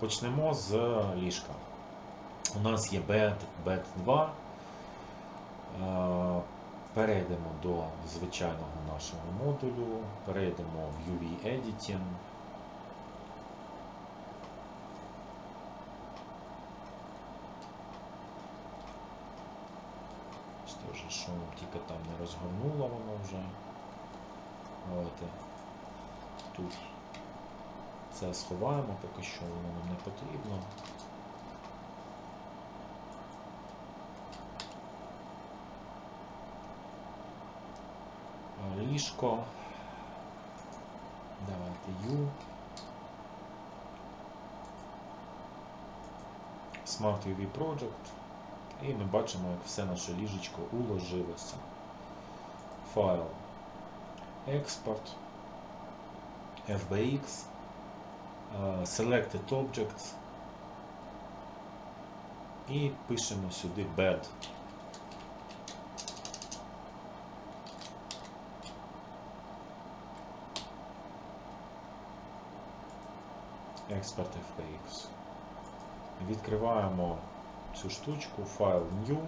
Почнемо з ліжка. У нас є бед, бед 2. Е, Перейдемо до звичайного нашого модулю, перейдемо в UV Editing. Що нам тільки там не розгорнуло воно вже. Давайте тут це сховаємо, поки що воно нам не потрібно. Ліжко. Давайте U. Smart UV Project. І ми бачимо, як все наше ліжечко уложилося. Файл. Експорт. FBX. Е, Selected Objects. І пишемо сюди bed. Export FBX. Відкриваємо цю штучку, файл New,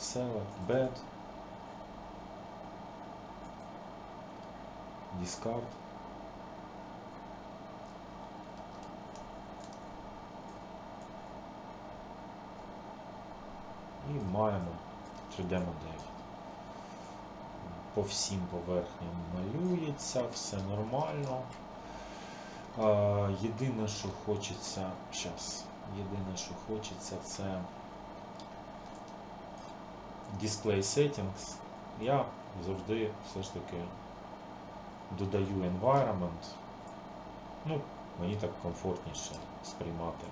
Select Bed, Discard. Маємо 3D-модель. По всім поверхням малюється, все нормально. Єдине, що хочеться, щас, єдине, що хочеться, це Display Settings. Я завжди все ж таки додаю environment. Ну, мені так комфортніше сприймати.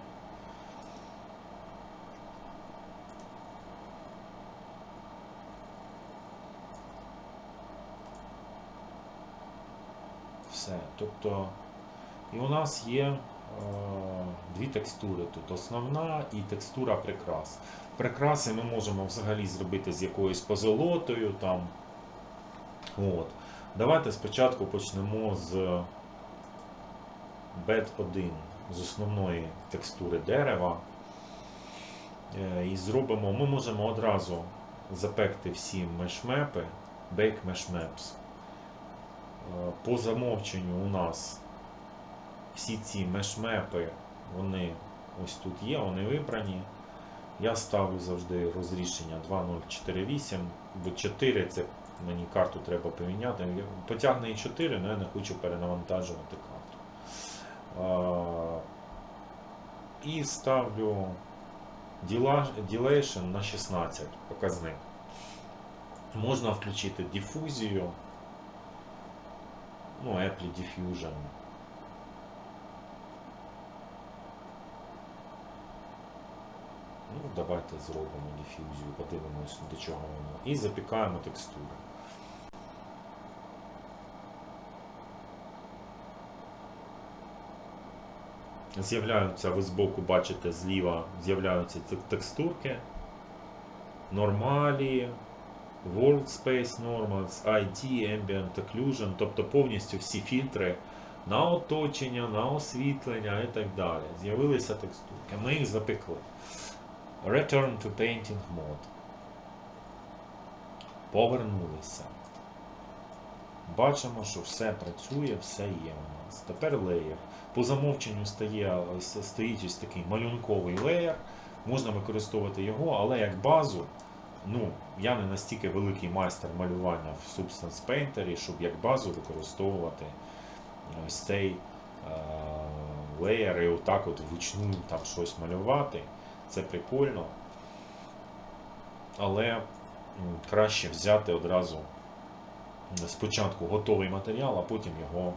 Все. Тобто і у нас є е, дві текстури тут. Основна і текстура прикрас. Прикраси ми можемо взагалі зробити з якоюсь позолотою. Там. От. Давайте спочатку почнемо з bed 1, з основної текстури дерева. Е, І зробимо, ми можемо одразу запекти всі мешмепи, bake mesh maps. Е, По замовченню у нас всі ці мешмепи, вони ось тут є, вони вибрані. Я ставлю завжди розрішення 2048, бо 4 це мені карту треба поміняти. Потягне і 4, але я не хочу перенавантажувати карту. І ставлю Dilation на 16 показник. Можна включити дифузію, ну, Apple Diffusion. Ну, давайте зробимо дифузію, подивимось, до чого воно. І запікаємо текстуру. З'являються, ви збоку бачите зліва, з'являються текстурки. Нормалі, World Space Normals, ID, Ambient Occlusion, тобто повністю всі фільтри на оточення, на освітлення і так далі. З'явилися текстурки. Ми їх запекли. Return to Painting Mode. Повернулися. Бачимо, що все працює, все є у нас. Тепер леєр. По замовченню стає, стоїть ось такий малюнковий леєр. Можна використовувати його, але як базу, ну, я не настільки великий майстер малювання в Substance Painter, щоб як базу використовувати ось цей е, леєр і отак от вручну там щось малювати. Це прикольно. Але краще взяти одразу спочатку готовий матеріал, а потім його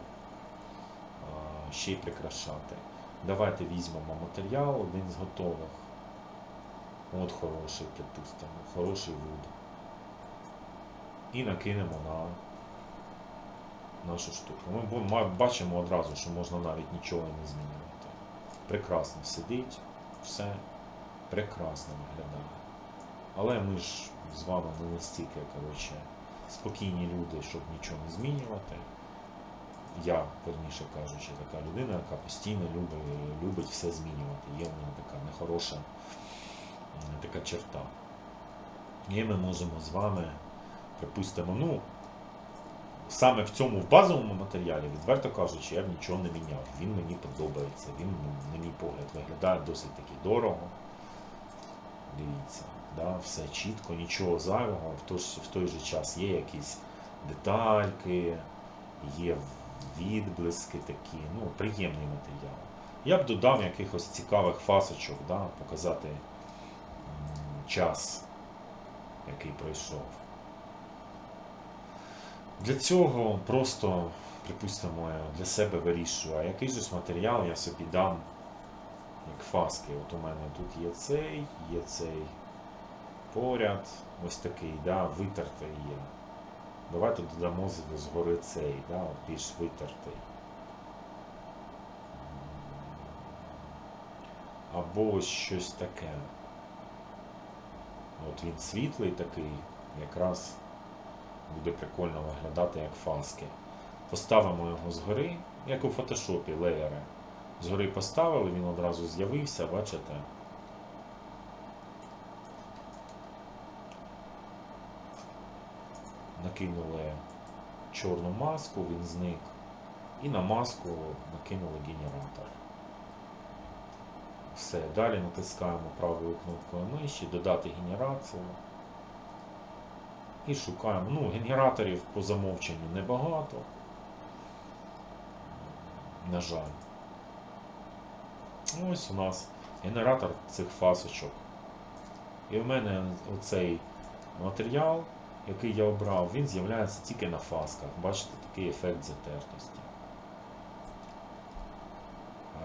ще й прикрашати. Давайте візьмемо матеріал, один з готових. От хороший, припустимо, хороший вуд. І накинемо на нашу штуку. Ми бачимо одразу, що можна навіть нічого не змінювати. Прекрасно сидить, все прекрасно виглядає. Але ми ж з вами не настільки коротше, спокійні люди, щоб нічого не змінювати. я, верніше кажучи, така людина, яка постійно любить, любить все змінювати. Є в мене така нехороша така черта. І ми можемо з вами, припустимо, ну, саме в цьому в базовому матеріалі, відверто кажучи, я б нічого не міняв. Він мені подобається, він, на мій погляд, виглядає досить таки дорого. Дивіться, да, все чітко, нічого зайвого, в той, в той же час є якісь детальки, є відблиски такі, ну, приємний матеріал. Я б додав якихось цікавих фасочок, да, показати час, який пройшов. Для цього просто, припустимо, я для себе вирішую, а який же ж матеріал я собі дам як фаски. От у мене тут є цей, є цей поряд, ось такий, да, витертий є. Давайте додамо згори цей, да, більш витертий. Або ось щось таке. От він світлий такий, якраз буде прикольно виглядати як фаски. Поставимо його згори, як у фотошопі леєри. Згори поставили, він одразу з'явився, бачите? Накинули чорну маску, він зник. І на маску накинули генератор. Все, далі натискаємо правою кнопкою миші, додати генерацію. І шукаємо. Ну, генераторів по замовченню небагато. На жаль. Ось у нас генератор цих фасочок. І в мене оцей матеріал, який я обрав, він з'являється тільки на фасках. Бачите, такий ефект затертості.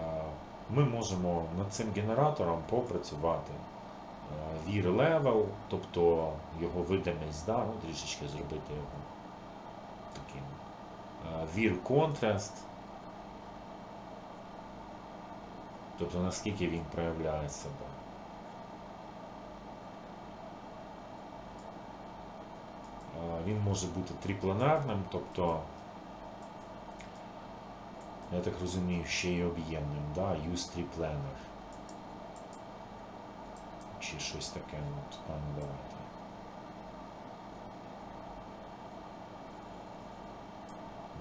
Е, Ми можемо над цим генератором попрацювати. Е, Вір level, тобто його видимість, да, ну, трішечки зробити його таким. Е, Вір contrast, тобто наскільки він проявляє себе. Е, Він може бути трипленарним, тобто, я так розумію, ще й об'ємним, да? use triplenar. Чи щось таке, от, а ну давайте.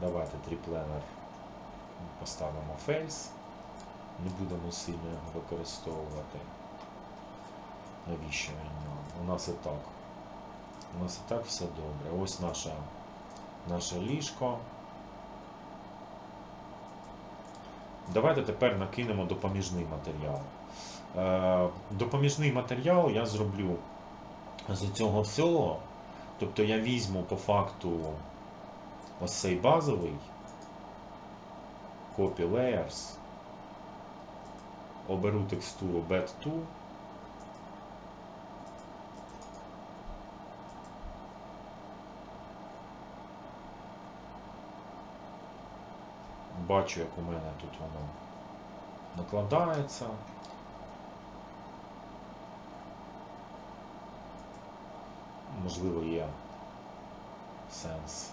Давайте трипленер поставимо фейс. Не будемо сильно його використовувати. Навіщо він нам? У нас і так. У нас і так все добре. Ось наша, наше ліжко. Давайте тепер накинемо допоміжний матеріал. Е, допоміжний матеріал я зроблю з цього всього. Тобто я візьму по факту ось цей базовий Copy Layers, оберу текстуру Bet2, бачу, як у мене тут воно накладається. Можливо, є сенс.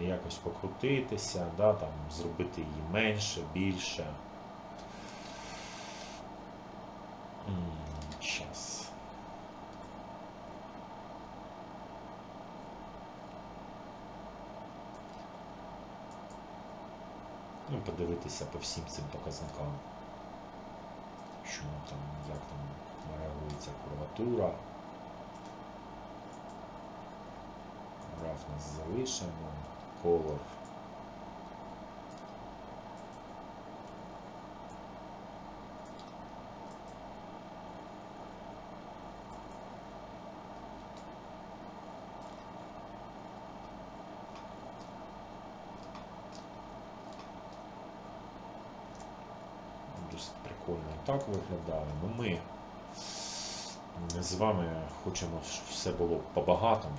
Якось покрутитися, да, там, зробити її менше, більше. Час. Ну, подивитися по всім цим показникам. Що там, як там реагується курватура. Граф нас залишено, Досить так виглядає. Ну, Ми з вами хочемо, щоб все було по-багатому.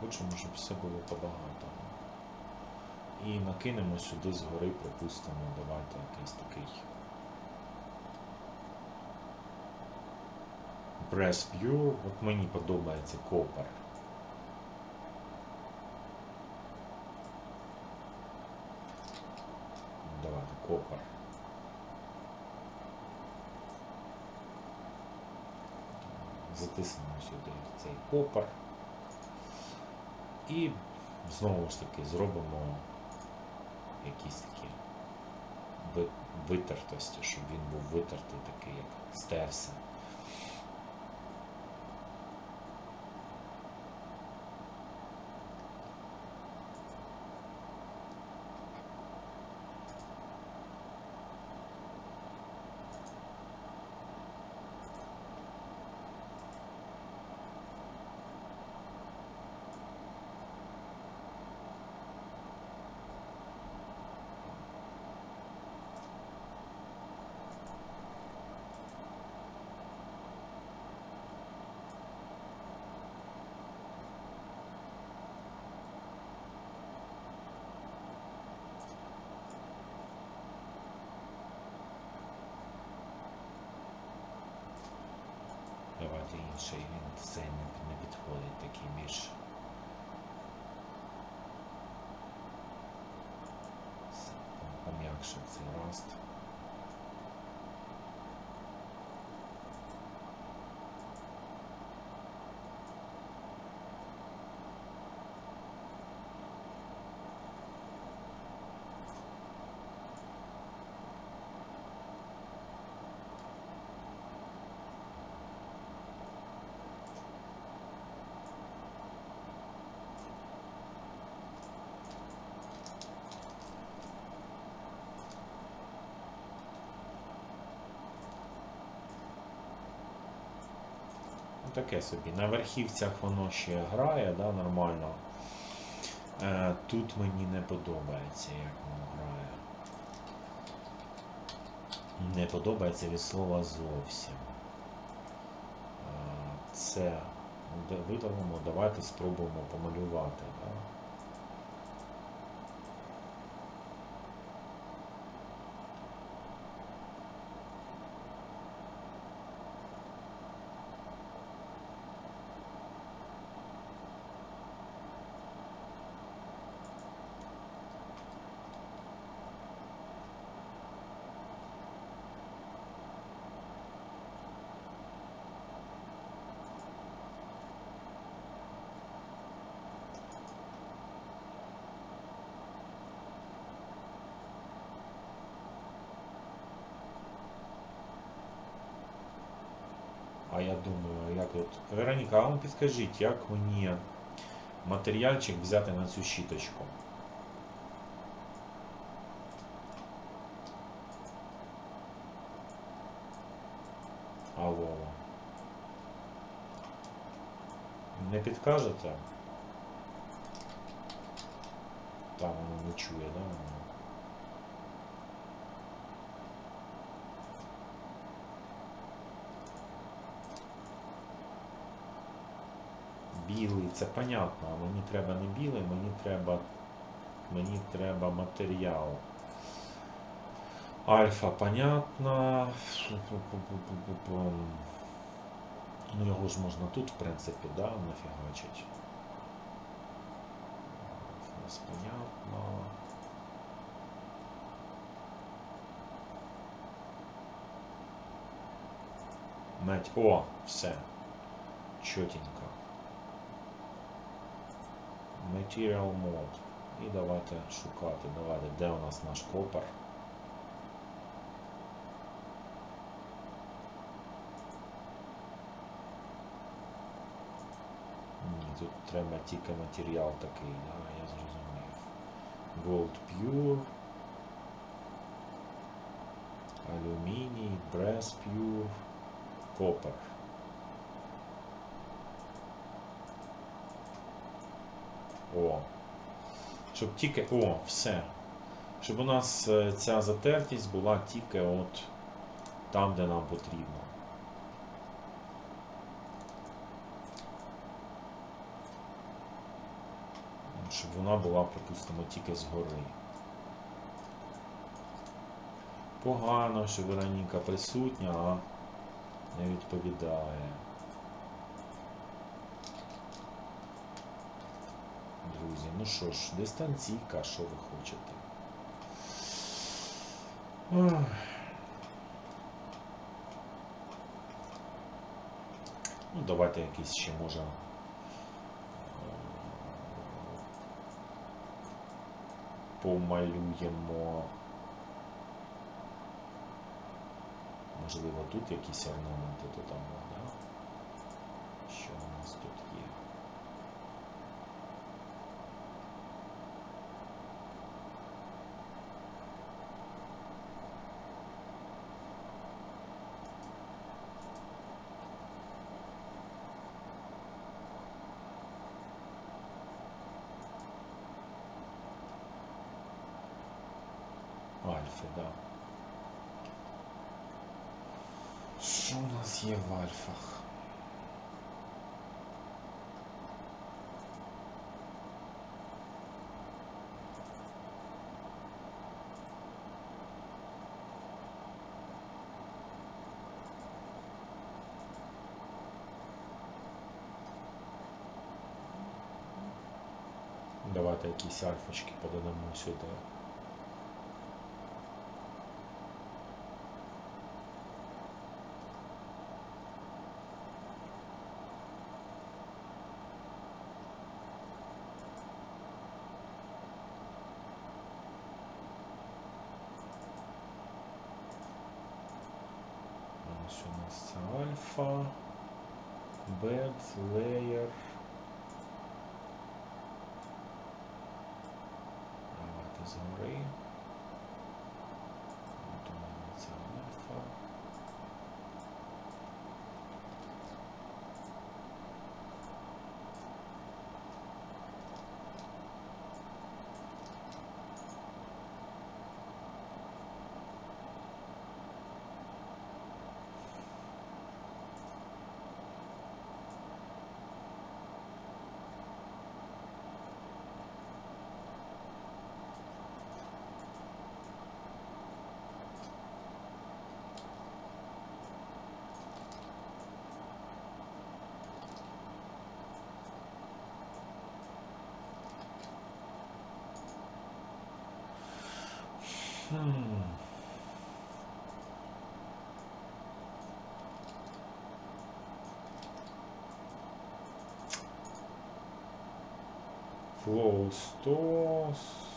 Хочемо, щоб все було по-багатому. І накинемо сюди згори, припустимо, давайте якийсь такий. Brass Pure, от мені подобається копер. Давайте копер. Затиснемо сюди цей копер. І знову ж таки зробимо якісь такі витертості, щоб він був витертий такий, як стерся. Інший, він цей не, підходить такий с- Пом'якше цей раст. Таке собі. На верхівцях воно ще грає, да, нормально. Е, тут мені не подобається, як воно грає. Не подобається від слова зовсім. Е, це де- видалимо, давайте спробуємо помалювати. Да? А я думаю, як от. Вероніка, а вам підкажіть, як мені матеріальчик взяти на цю щіточку? Алло. Не підкажете? Там воно не чує, да? воно? Білий, це понятно, а мені треба не білий, мені треба. Мені треба матеріал. Альфа, понятно. Ну його ж можна тут, в принципі, да, нафігачить. Нас понятно. Медь. О, все. Чотенько. Material Mode. І давайте шукати. Давайте, де у нас наш копер. Тут треба тільки матеріал такий, да, я зрозумів. Gold Pure. Алюміній, Brass Pure, Copper. О. Щоб тільки. О, все. Щоб у нас е, ця затертість була тільки от там, де нам потрібно. щоб вона була, припустимо, тільки згори. Погано, що Вероніка присутня, а не відповідає. Друзі, ну що ж, дистанційка, що ви хочете? Ну, давайте якийсь ще може. е, Помалюємо. Можливо, тут якісь орнаменти додамо, да? Що у нас тут є? Да. Що у нас є в альфах? Давайте якісь альфочки подамо сюди. Ось у нас це альфа, бед, леєр. Давайте згори. Flow stores.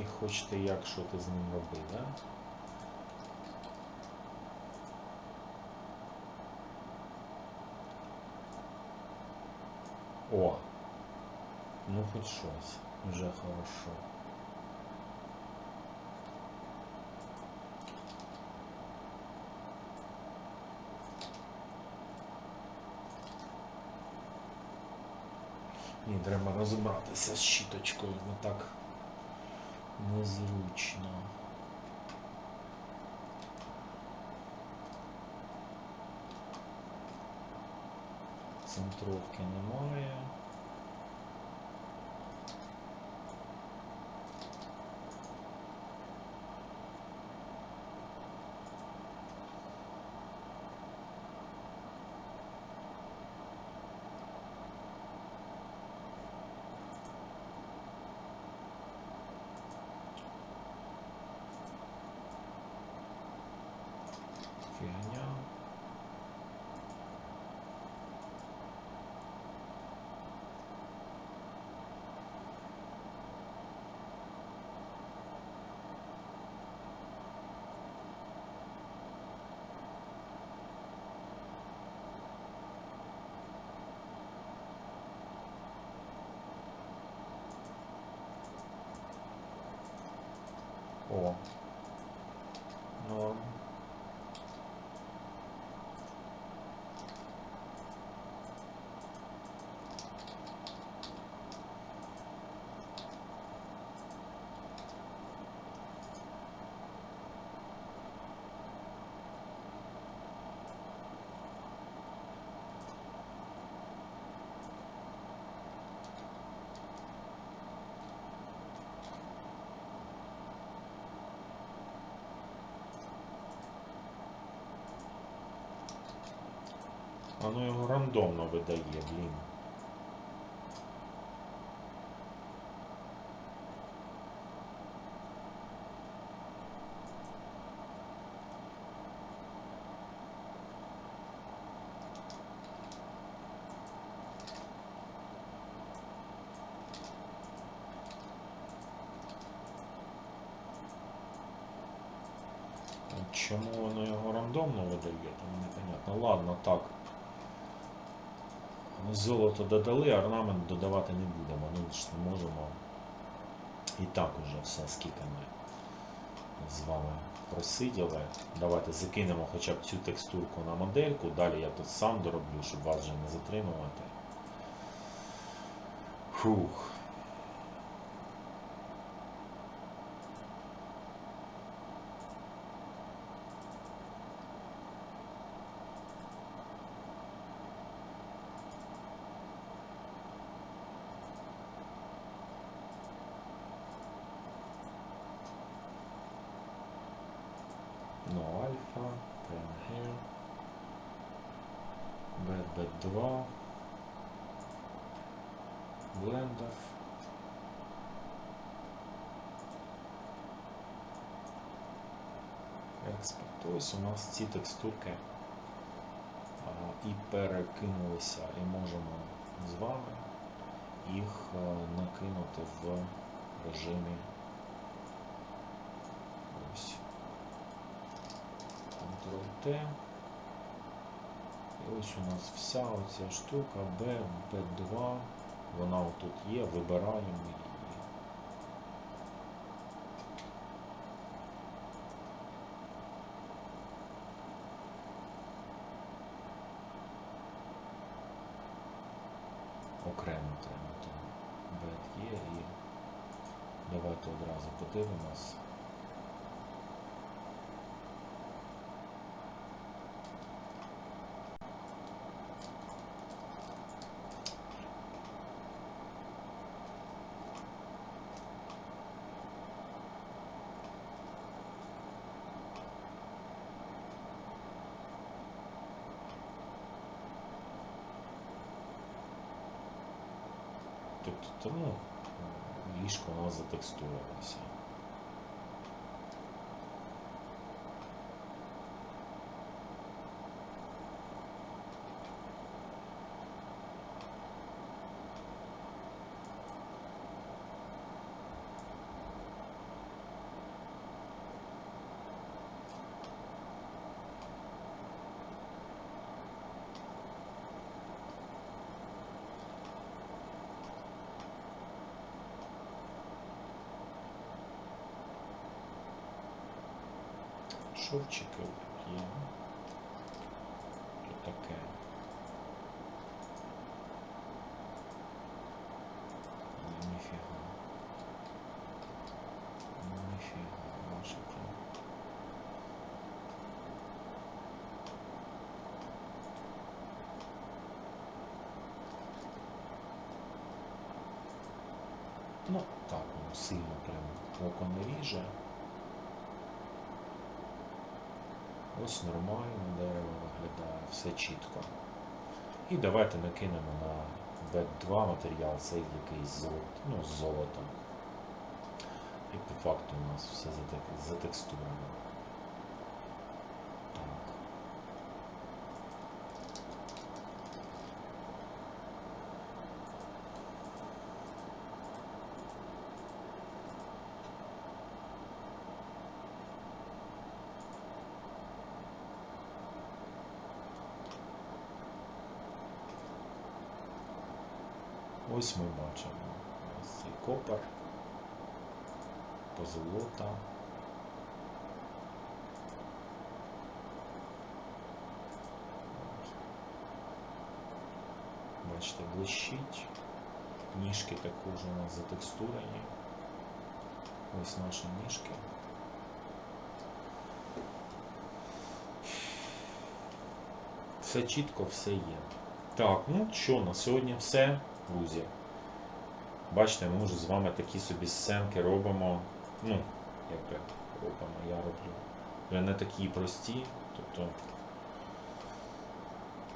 І хочете як що ти з ним робити, да? О! Ну хоч щось. Вже хорошо. Ні, треба розібратися з щіточкою, не так незручно. Центровки немає. О. Воно його рандомно видає, блін. Чому воно його рандомно видає, то непонятно. Ладно, так. Золото додали, орнамент додавати не будемо. Ну ж можемо. І так уже все, скільки ми з вами просиділи. Давайте закинемо хоча б цю текстурку на модельку. Далі я тут сам дороблю, щоб вас вже не затримувати. Фух. No prime here, BB2, блендов. Експорт. Ось у нас ці текстурки а, і перекинулися, і можемо з вами їх а, накинути в режимі ось. Ctrl-T. І ось у нас вся оця штука B, B2. Вона отут є, вибираємо її. Окремо треба там є і давайте одразу подивимось. Тобто, тому ліжко воно затекстурилося. Шовчики тут є. Тут таке. Ні, Ніфіга. Ніфіга, ваше це. Ну, так, воно сильно прям око не ріже. Ось нормально виглядає, все чітко. І давайте накинемо на B2 матеріал, цей якийсь золот, ну, з золотом. І по факту у нас все затек- затекстуровано. Ось ми бачимо ось цей копер, позолота. Бачите, блищить. Ніжки також у нас затекстурені. Ось наші ніжки. Все чітко, все є. Так, ну що, на сьогодні все друзі. Бачите, ми вже з вами такі собі сценки робимо. Ну, якби робимо, я роблю. Вже не такі прості, тобто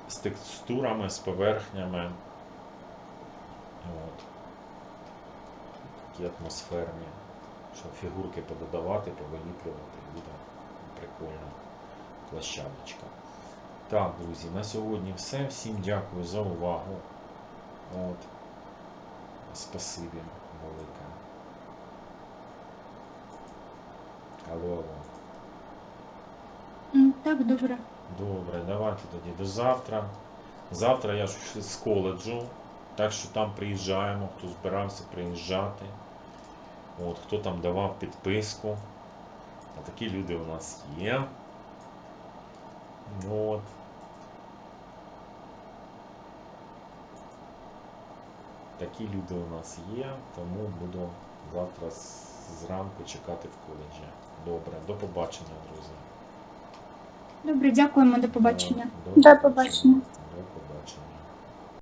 з текстурами, з поверхнями. От. Такі атмосферні. Щоб фігурки пододавати, повиліплювати, буде прикольна площадочка. Так, друзі, на сьогодні все. Всім дякую за увагу. От. Спасибі велике. Алло, алло. Так, добре. Добре, давайте тоді до завтра. Завтра я ж з коледжу, так що там приїжджаємо, хто збирався приїжджати. От, хто там давав підписку. А такі люди у нас є. От. Такі люди у нас є, тому буду завтра зранку чекати в коледжі. Добре, до побачення, друзі. Добре, дякуємо, до побачення. До побачення. До побачення.